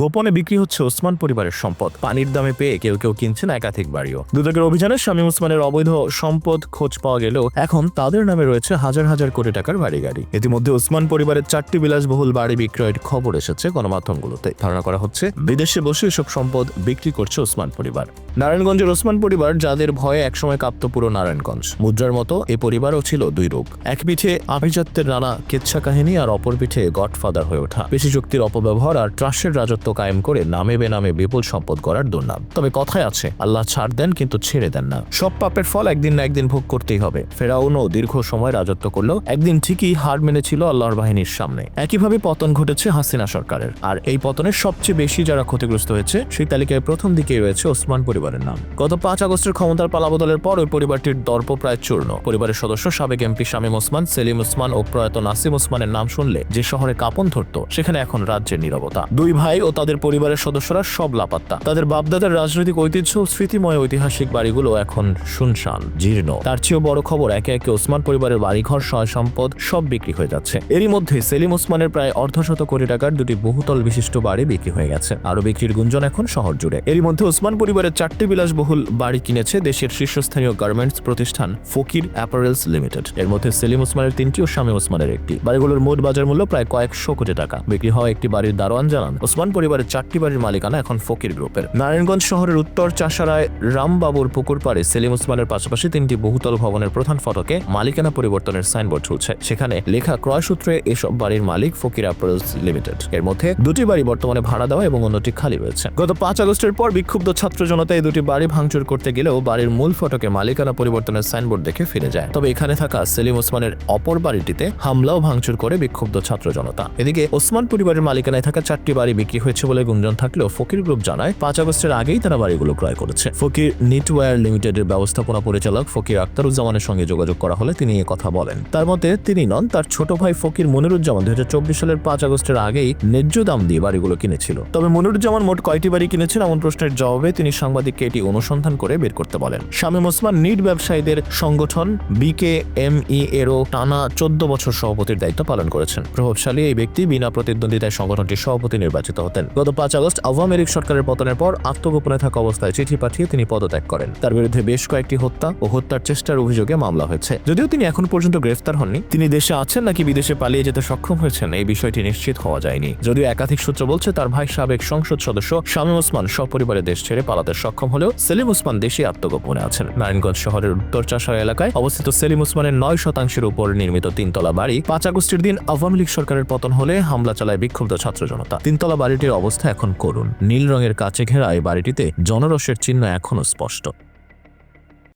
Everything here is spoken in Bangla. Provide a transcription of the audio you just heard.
গোপনে বিক্রি হচ্ছে ওসমান পরিবারের সম্পদ। পানির দামে পেয়ে কেউ কেউ কিনছেন একাধিক বাড়িও। দুদকের অভিযানে স্বামী ওসমানের অবৈধ সম্পদ খোঁজ পাওয়া গেলেও এখন তাদের নামে রয়েছে হাজার হাজার কোটি টাকার বাড়ি গাড়ি ইতিমধ্যে ওসমান পরিবারের চারটি বিলাসবহুল বাড়ি বিক্রয়ের খবর এসেছে গণমাধ্যমগুলোতে। ধারণা করা হচ্ছে, বিদেশে বসে এসব সম্পদ বিক্রি করছে ওসমান পরিবার। নারায়ণগঞ্জের ওসমান পরিবার যাদের ভয়ে একসময় কাঁপত পুরো নারায়ণগঞ্জ। মুদ্রার মতো এ পরিবারও ছিল দুই রূপ এক পিঠে আভিজাত্যের নানা কেচ্ছা কাহিনী আর অপর পিঠে গডফাদার হয়ে ওঠা। পেশি শক্তির অপব্যবহার আর ট্রাস্টের রাজত্ব কায়েম করে নামে বেনামে বিপুল সম্পদ গড়ার দুর্নাম। তবে কথায় আছে, আল্লাহ ছাড় দেন কিন্তু ছেড়ে দেন না। সব পাপের ফল একদিন না একদিন ভোগ করতেই হবে। ফেরাউনও দীর্ঘ সময় রাজত্ব করলেও একদিন ঠিকই হার মেনেছিল আল্লাহর বাহিনীর সামনে। একইভাবে পতন ঘটেছে হাসিনা সরকারের। আর এই পতনের সবচেয়ে বেশি যারা ক্ষতিগ্রস্ত হয়েছে, সেই তালিকায় প্রথম দিকেই রয়েছে ওসমান পরিবারের নাম। গত পাঁচ আগস্টের ক্ষমতার পালাবদলের পর ওই পরিবারটির দর্প প্রায় চূর্ণ। পরিবারের সদস্য সাবেক এমপি শামীম ওসমান, সেলিম ওসমান ও প্রয়াত নাসিম ওসমানের নাম শুনলে যে শহরে কাপন ধরত, সেখানে এখন রাজ্যের নীরবতা। দুই ভাই ও তাদের পরিবারের সদস্যরা সব লাপাত্তা। তাদের বাপদাদার রাজনৈতিক ঐতিহ্য, স্মৃতিময় ঐতিহাসিক বাড়িগুলো এখন শুনশান, জীর্ণ। তার চেয়েও বড় খবর, একে একে ওসমান পরিবারের বাড়িঘর সয় সম্পদ সব বিক্রি হয়ে যাচ্ছে। এরই মধ্যে সেলিম ওসমানের প্রায় অর্ধশত কোটি টাকার দুটি বহুতল বিশিষ্ট বাড়ি বিক্রি হয়ে গেছে। আরও বিক্রির গুঞ্জন এখন শহর জুড়ে। এরই মধ্যে ওসমান পরিবারের চারটি বিলাসবহুল বাড়ি কিনেছে দেশের শীর্ষস্থানীয় গার্মেন্টস প্রতিষ্ঠান ফকির অ্যাপারেলস লিমিটেড। এর মধ্যে সেলিম ওসমানের তিনটি ও শামী ওসমানের একটি। বাড়িগুলোর মোট বাজার মূল্য প্রায় কয়েকশো কোটি টাকা। বিক্রি হওয়া একটি বাড়ির দারোয়ান জানান, ওসমান পরিবারের চারটি বাড়ির মালিকানা এখন ফকির গ্রুপের। নারায়ণগঞ্জ শহরের উত্তর চাষারায় রামবাবুর পুকুর পাড়ে সেলিম ওসমানের পাশাপাশি তিনটি বহুতল ভবনের প্রধান ফটকে মালিকানা পরিবর্তনের সাইনবোর্ড ঝুলছে। সেখানে লেখা ক্রয়সূত্রে এসব বাড়ির মালিক ফকির অ্যাপারেলস লিমিটেড। এর মধ্যে দুটি বাড়ি বর্তমানে ভাড়া দেওয়া এবং অন্যটি খালি রয়েছে। গত পাঁচ আগস্টের পর বিক্ষুব্ধ ছাত্র জনতা এই দুটি বাড়ি ভাঙচুর করতে গেলেও বাড়ির মূল ফটকে মালিকানা পরিবর্তনের সাইনবোর্ড দেখে ফিরে যায়। তবে এখানে থাকা সেলিম ওসমানের অপর বাড়িটিতে হামলাও ভাঙচুর করে বিক্ষুব্ধ ছাত্র জনতা। এদিকে ওসমান পরিবারের মালিকানায় থাকা চারটি বাড়ি বিক্রি হয়েছে বলে গুঞ্জন থাকলেও ফকির গ্রুপ জানায়, পাঁচ আগস্টের আগেই তারা বাড়িগুলো ক্রয় করেছে। ফকির নিটওয়্যার লিমিটেডের ব্যবস্থাপনা পরিচালক ফকির আক্তারুজ্জামানের সঙ্গে যোগাযোগ করা হলে তিনি কথা বলেন। তার মতে, তিনি নন, তার ছোট ভাই ফকির মনিরুজ্জামান দুই সালের পাঁচ আগস্টের আগেই ন্যায্য দাম দিয়ে বাড়িগুলো কিনেছিল। তবে মনিরুজ্জামান মোট কয়টি বাড়ি কিনেছেন এমন প্রশ্নের জবাবে তিনি সাংবাদিককে এটি অনুসন্ধান করে বের করতে বলেন। শামীম ওসমান নিট ব্যবসায়ীদের সংগঠন বিকে এম ই এরও টানা চোদ্দ বছর সভাপতির দায়িত্ব পালন করেছেন। প্রভাবশালী এই ব্যক্তি বিনা প্রতিদ্বন্দ্বিতায় সংগঠনটির সভাপতি নির্বাচিত হতেন। গত পাঁচ আগস্ট আওয়ামী লীগ সরকারের পতনের পর আত্মগোপনে থাকা অবস্থায় চিঠি পাঠিয়ে তিনি পদত্যাগ করেন। তার বিরুদ্ধে বেশ কয়েকটি হত্যা ও হত্যার চেষ্টার অভিযোগে মামলা হয়েছে। যদিও তিনি এখন পর্যন্ত গ্রেফতার হননি, তিনি দেশে আছেন নাকি বিদেশে পালিয়ে যেতে সক্ষম হয়েছেন এই বিষয়টি নিশ্চিত হওয়া যায়নি। যদিও একাধিক সূত্র বলছে, তার ভাই সাবেক সংসদ সদস্য শামীম ওসমান সপরিবারে দেশ ছেড়ে পালাতে সক্ষম হলেও সেলিম উসমান দেশে আত্মগোপনে আছেন। নারায়ণগঞ্জ শহরের উত্তর চাষার এলাকায় অবস্থিত সেলিম উসমানের নয় শতাংশের উপর নির্মিত তিনতলা বাড়ি পাঁচ আগস্টের দিন আওয়ামী লীগ সরকারের পতন হলে হামলা চালায় বিক্ষুব্ধ ছাত্র জনতা। তিনতলা বাড়িটির অবস্থা এখন করুন নীল রঙের কাছে ঘেরা এই বাড়িটিতে জনরসের চিহ্ন এখনও স্পষ্ট।